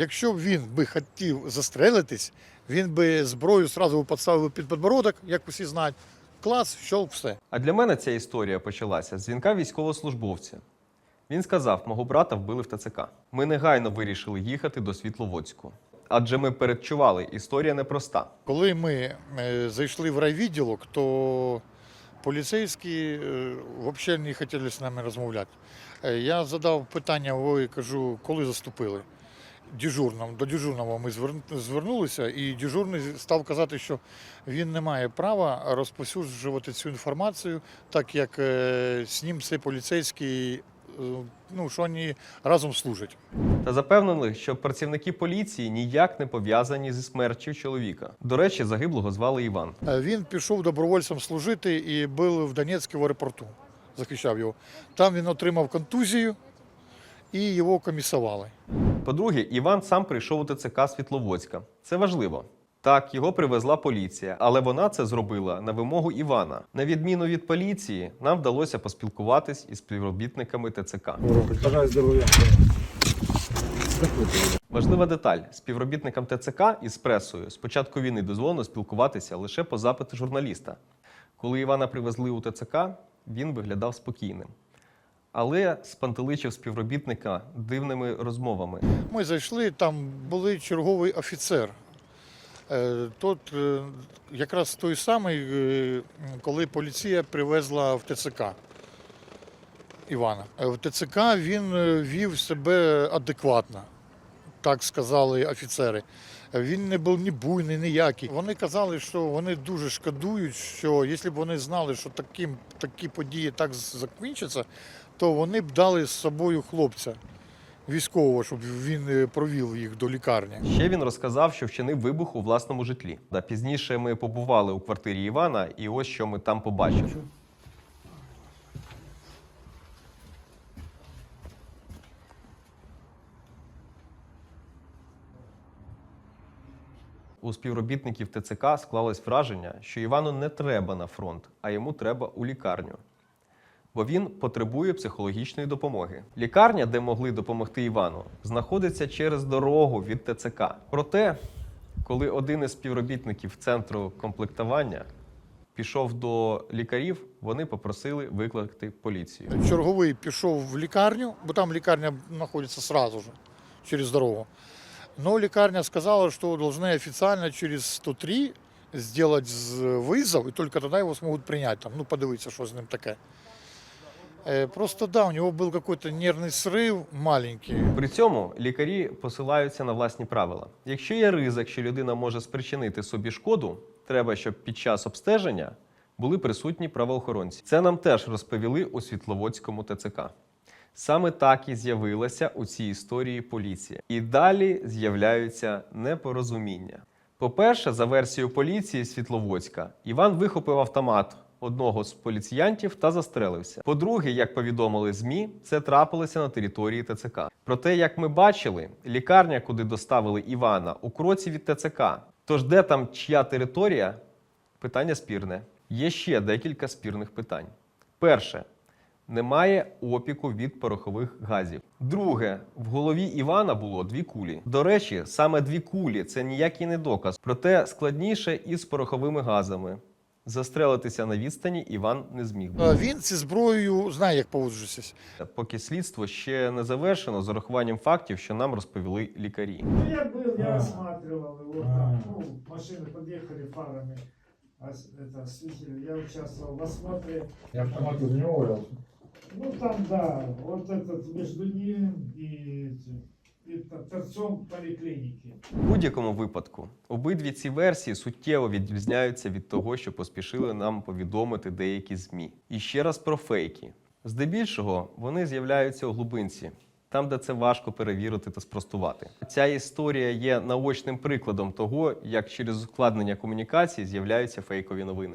Якщо б він би хотів застрелитись, він би зброю одразу підставив під підбородок, як усі знають. Клас, щолк, все. А для мене ця історія почалася з дзвінка військовослужбовця. Він сказав: мого брата вбили в ТЦК. Ми негайно вирішили їхати до Світловодську. Адже ми передчували, історія непроста. Коли ми е, зайшли в райвідділок, то поліцейські е, взагалі не хотіли з нами розмовляти. Е, Я задав питання, ой, кажу, коли заступили? Дежурному, до дежурного ми звернулися, і дежурний став казати, що він не має права розповсюджувати цю інформацію, так як е, з ним цей поліцейський, е, ну, що вони разом служать. Та запевнили, що працівники поліції ніяк не пов'язані зі смертю чоловіка. До речі, загиблого звали Іван. Е, Він пішов добровольцем служити і був в Донецьку в аеропорту. Захищав його. Там він отримав контузію і його комісували. По-друге, Іван сам прийшов у ТЦК Світловодська. Це важливо. Так, його привезла поліція, але вона це зробила на вимогу Івана. На відміну від поліції, нам вдалося поспілкуватись із співробітниками ТЦК. Бажаю здоров'я. Важлива деталь: співробітникам ТЦК із пресою з початку війни дозволено спілкуватися лише по запиту журналіста. Коли Івана привезли у ТЦК, він виглядав спокійним. Але спантеличив співробітника дивними розмовами. Ми зайшли, там були черговий офіцер. Е, Тот е, якраз той самий, е, коли поліція привезла в ТЦК Івана. В ТЦК він вів себе адекватно, так сказали офіцери. Він не був ні буйний, ніякий. Вони казали, що вони дуже шкодують, що якщо б вони знали, що таким, такі події так закінчаться, то вони б дали з собою хлопця військового, щоб він е, провів їх до лікарні. Ще він розказав, що вчинив вибух у власному житлі. Да, Пізніше ми побували у квартирі Івана, і ось що ми там побачили. У співробітників ТЦК склалось враження, що Івану не треба на фронт, а йому треба у лікарню. Бо він потребує психологічної допомоги. Лікарня, де могли допомогти Івану, знаходиться через дорогу від ТЦК. Проте, коли один із співробітників центру комплектування пішов до лікарів, вони попросили викликати поліцію. Черговий пішов в лікарню, бо там лікарня знаходиться сразу же, через дорогу. Но лікарня сказала, що должны офіційно через 103 сделать вызов, і тільки тоді його зможуть прийняти. Там, ну, подивитися, що з ним таке. Е, Просто да, у нього був якийсь нервний срив маленький. При цьому лікарі посилаються на власні правила. Якщо є ризик, що людина може спричинити собі шкоду, треба, щоб під час обстеження були присутні правоохоронці. Це нам теж розповіли у Світловодському ТЦК. Саме так і з'явилася у цій історії поліція. І далі з'являються непорозуміння. По-перше, за версією поліції Світловодська, Іван вихопив автомат одного з поліціянтів та застрелився. По-друге, як повідомили ЗМІ, це трапилося на території ТЦК. Проте, як ми бачили, лікарня, куди доставили Івана, у кроці від ТЦК. Тож, де там чия територія? Питання спірне. Є ще декілька спірних питань. Перше. Немає опіку від порохових газів. Друге, в голові Івана було дві кулі. До речі, саме дві кулі це ніякий не доказ. Проте складніше із пороховими газами. Застрелитися на відстані Іван не зміг. А Він зі зброєю знає, як поводжуватися. Поки слідство ще не завершено з урахуванням фактів, що нам розповіли лікарі. Ну, я был, я А. осматривал его А. там. Ну, машины подъехали фарами. А с- это, осветили. Я участвовал в осмотре. И автомат из него валялся. Ну, там, да, вот этот между ним и, этим, и т- торцом поликлиники. У будь-якому випадку обидві ці версії суттєво відрізняються від того, що поспішили нам повідомити деякі ЗМІ. І ще раз про фейки. Здебільшого вони з'являються у глибинці, там, де це важко перевірити та спростувати. Ця історія є наочним прикладом того, як через ускладнення комунікації з'являються фейкові новини.